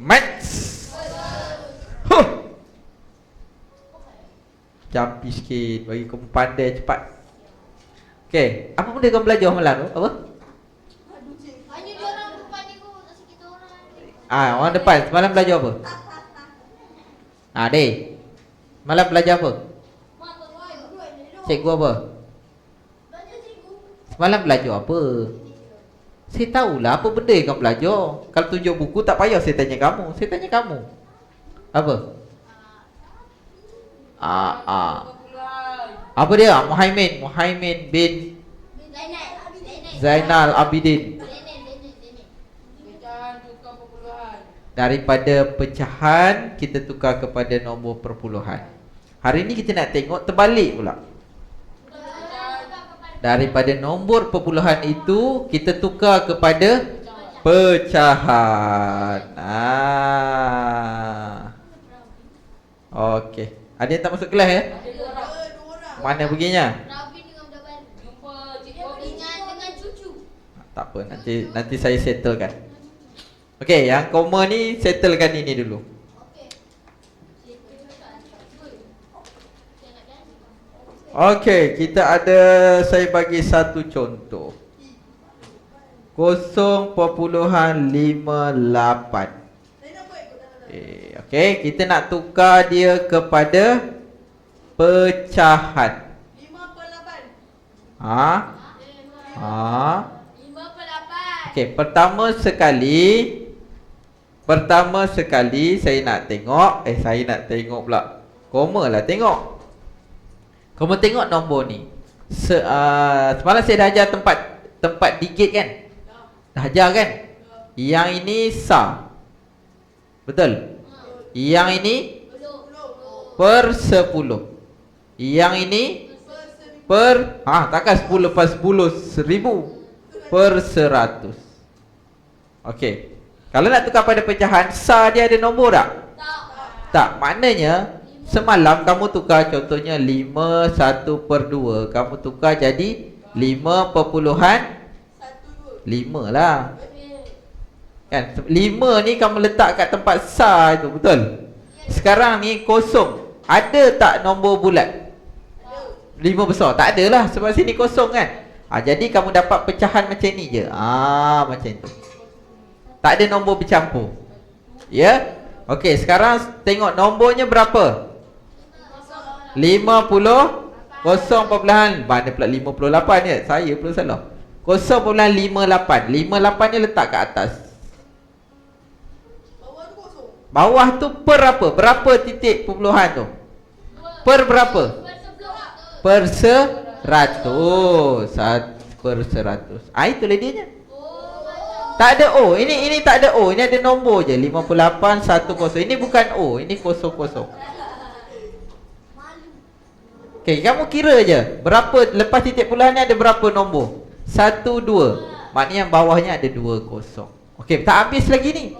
Maths. Huh. Jampi sikit bagi kamu pandai cepat. Okey, apa benda kamu belajar malam tu? Apa? Hanya dia orang depan ni kot, tak kita orang. Ah, orang depan semalam belajar apa? Ah, Dek. Malam belajar apa? Cikgu apa? Semalam belajar apa? Saya tahulah apa benda yang kamu belajar. Kalau tunjuk buku tak payah saya tanya kamu. Saya tanya kamu. Apa? Ah, ah. Apa dia? Muhaimin, Muhaimin bin Zainal. Abidin. Daripada pecahan kita tukar kepada nombor perpuluhan. Hari ni kita nak tengok terbalik pula. Daripada nombor perpuluhan itu kita tukar kepada pecahan. Ah. Okey. Ada yang tak masuk kelas ya? Mana perginya? Tak apa, nanti nanti saya settlekan. Okey, yang koma ni settlekan ini dulu. Okey. Kita ada saya bagi satu contoh. 0.58. Eh, okey, kita nak tukar dia kepada pecahan. Ha? Ha? Lima per lapan. Okey, pertama sekali pertama sekali saya nak tengok, eh saya nak tengok pula. Koma lah tengok. Kamu tengok nombor ni. Se, uh, semalam saya dah ajar tempat tempat digit kan? Dah ajar kan? Yang ini sa. Betul? Yang ini per 10. Yang ini per ah takkan 10 per 10 seribu per 100. Okey. Kalau nak tukar pada pecahan sa dia ada nombor tak? Tak. Tak, maknanya semalam kamu tukar contohnya 5 1 per 2 Kamu tukar jadi 5 perpuluhan 5 lah. Kan, 5 ni kamu letak kat tempat sa itu, betul? Sekarang ni kosong. Ada tak nombor bulat? 5 besar, tak ada lah. Sebab sini kosong kan? Ha, Jadi kamu dapat pecahan macam ni je. Ah Macam tu. Tak ada nombor bercampur. Ya? Okey, sekarang tengok nombornya berapa? 50 0.8 Mana pula 58 ni? Saya pula salah. 0.58 58 ni letak kat atas. Bawah tu per apa? Berapa titik perpuluhan tu? Per berapa? Per seratus. Per seratus. Ah itulah dia nya Oh, macam. Tak ada O. Ini ini tak ada O. Ini ada nombor je. 58 10 Ini bukan O. Ini kosong kosong Okey, kamu kira je Berapa Lepas titik puluhan ni ada berapa nombor? Satu, dua. Maknanya yang bawahnya ada dua kosong. Okey, tak habis lagi ni?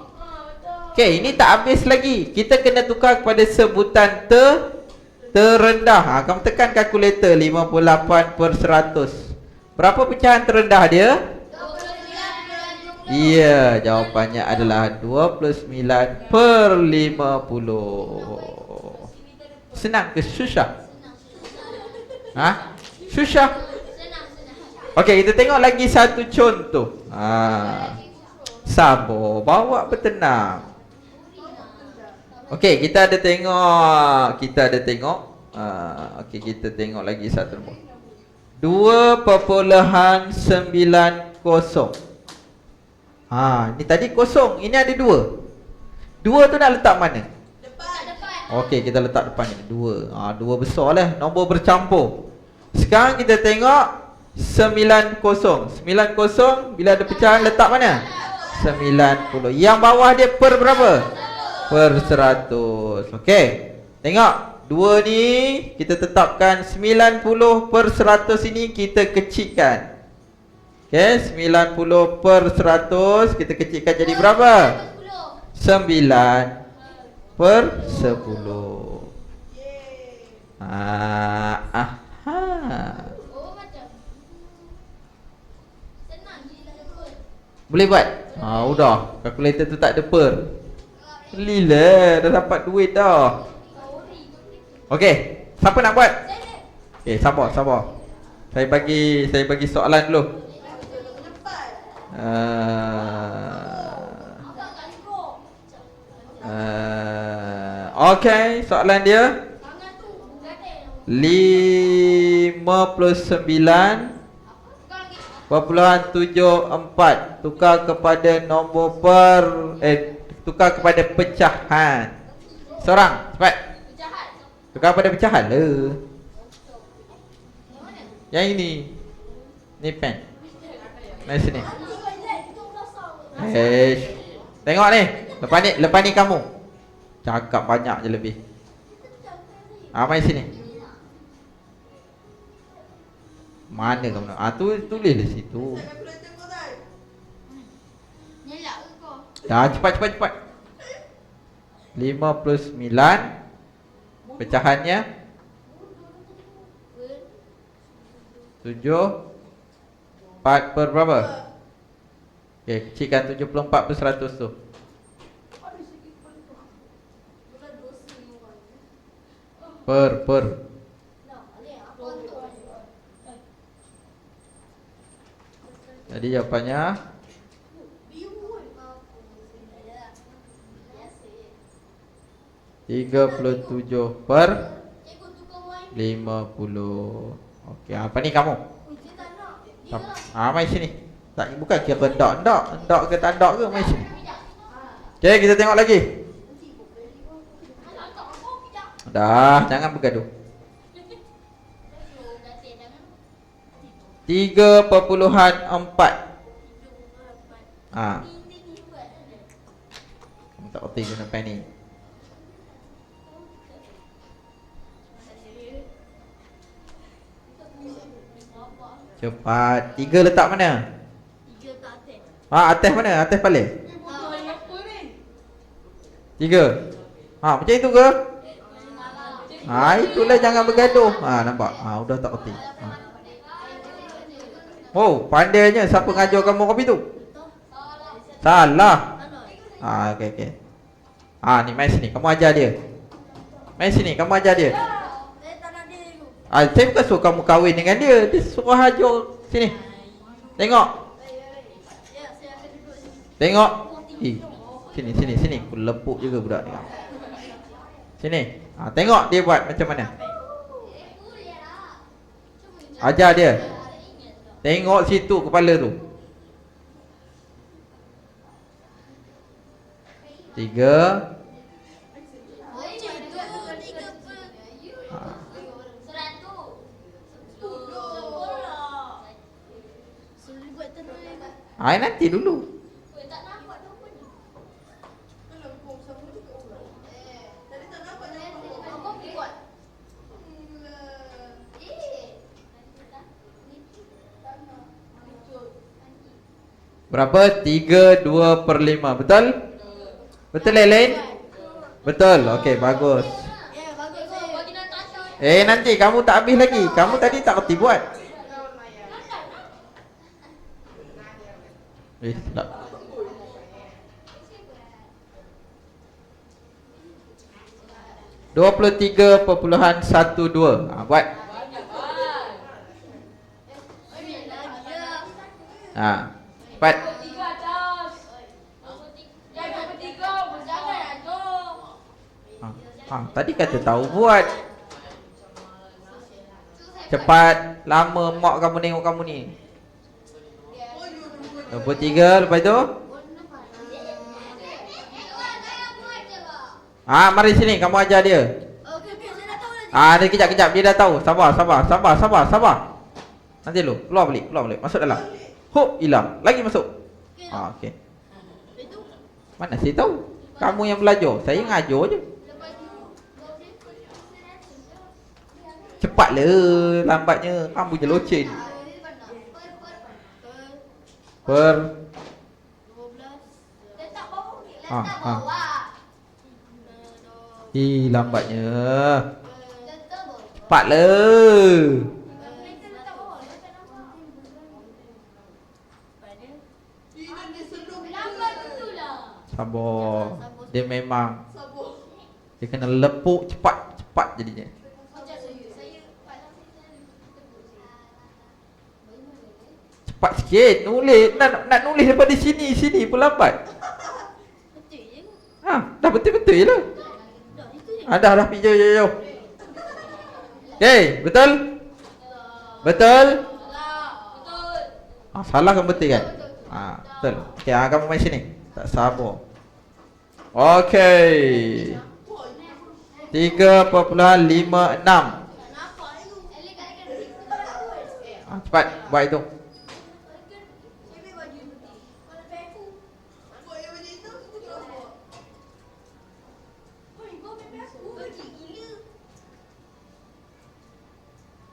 Okey, ini tak habis lagi. Kita kena tukar kepada sebutan ter Terendah. Ha, Kamu tekan kalkulator 58 per 100 Berapa pecahan terendah dia? Iya, jawapannya adalah 29 per 50 Senang ke susah? Ha? Susah? Okey, kita tengok lagi satu contoh ha. Sabar, bawa bertenang Okey, kita ada tengok Kita ada tengok uh, Okey, kita tengok lagi satu nombor 2.90 Ha, ni tadi kosong Ini ada dua Dua tu nak letak mana? Okey, kita letak depan ni. Dua. Ha, Dua besar lah. Nombor bercampur. Sekarang kita tengok 90 90 Bila ada pecahan letak mana? 90 Yang bawah dia per berapa? Per 100 Okey. Tengok. Dua ni Kita tetapkan 90 per 100 ini Kita kecilkan. Okey 90 per 100 Kita kecilkan jadi berapa? Sepuluh. 9 per 10 Ah, aha. Betul. Boleh buat? Ha, udah. Kalkulator tu tak ada per. Belilah Dah dapat duit dah Okey Siapa nak buat? Okey sabar sabar Saya bagi Saya bagi soalan dulu uh, Okey Soalan dia? 59 Perpuluhan tujuh empat. Tukar kepada nombor per Eh Tukar kepada pecahan. Seorang Cepat. Tukar kepada pecahan le. Yang ini. Ni pen. Mari sini. Eh Tengok ni. Lepas ni Lepas ni kamu Cakap banyak je lebih. Ah, mari sini. Mana kamu nak Ah, tu tulis di situ. Dah cepat cepat cepat. 59 Pecahannya? 7 4 per berapa? Okey, kecilkan 74 per 100 tu Per per Jadi jawapannya 37 per 50 Okey, apa ni kamu? Ah, mai sini. Tak bukan kira ndak ndak, ndak ke tak ndak ke mai sini. Okey, kita tengok lagi. Dah, jangan bergaduh. 3.4 Ah, kamu tak reti guna pen ni. Cepat. Tiga letak mana? Ha, atas mana? Atas paling. Tiga. Ha, macam itu ke? Ha, itulah jangan bergaduh. Ha, nampak? Ha, udah tak reti. Ha. Oh, pandainya siapa ngajar kamu kopi tu? Salah. Ha, okey okey. Ha, ni mai sini. Kamu ajar dia. Mai sini, kamu ajar dia. Ah, saya bukan suruh kamu kahwin dengan dia. Dia suruh hajar sini. Tengok. Tengok. Eh, sini sini sini. Aku lepuk juga budak ni. Sini. Ha, tengok dia buat macam mana. Ajar dia. Tengok situ kepala tu. Tiga. Ha. Ah, nanti dulu. Berapa? 3, 2 per 5 Betul? Betul Elaine? Betul, okey bagus. Eh nanti kamu tak habis lagi. Kamu tadi tak kerti buat. Eh tak. Dua puluh tiga perpuluhan satu dua. Ha, Buat. Ha, Cepat Tiga atas. Jangan bertiga. Jangan aduh. Ha, ha, Tadi kata tahu buat Cepat Lama mak kamu tengok kamu ni 23 lepas tu Ah, mari sini kamu ajar dia. Ah, dia kejap kejap dia dah tahu. Sabar, sabar, sabar, sabar, sabar. Nanti dulu, keluar balik, keluar balik. Masuk dalam. Hop, hilang. Lagi masuk. Ah, okey. Mana saya tahu? Kamu yang belajar. Saya ngajar je. Cepatlah lambatnya. Kamu je locin. Per Ah, ah. Ih, lambatnya. Cepatlah. Sabar. Dia memang dia kena lepuk cepat cepat jadinya. Macam saya, saya palang saya tebus. Cepat sikit nulis nak nak nulis daripada sini sini pun lambat. Betul je? Ha, dah betul-betul je lah. Ha, dah dah pergi jauh jauh. Okey, betul? Betul? Ah, salah kan betul kan? Ah, betul. Okey, ah, kamu main sini. Tak sabar. Okey. 3.56. Tak nampak tu. Elok kat dekat. Ah, cepat buat itu. Saya ambil baju putih. Kalau pakai aku. Nampak yang baju hitam, aku tak nampak. Oi, kau pakai aku. Kecil gila.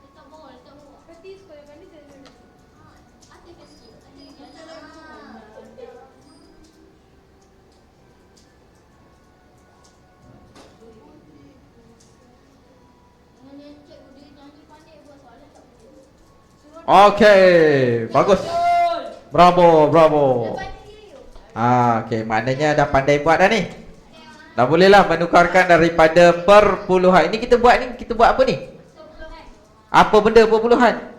Letak bawah, letak bawah. Berarti sekolah mana saya Ah, atas ke sikit. Atas ke sikit. Ah. Dengan yang cik dia nyanyi pandai buat soalan tak betul. Suruh Okey, bagus. Bravo, bravo. Ah, okey, maknanya dah pandai buat dah ni. Dah bolehlah menukarkan daripada perpuluhan. Ini kita buat ni, kita buat apa ni? Apa benda perpuluhan?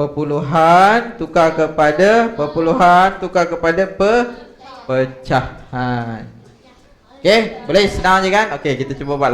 Perpuluhan tukar kepada. Perpuluhan tukar kepada perpuluhan tukar kepada pe pecahan. Okey, boleh senang je kan? Okey, kita cuba buat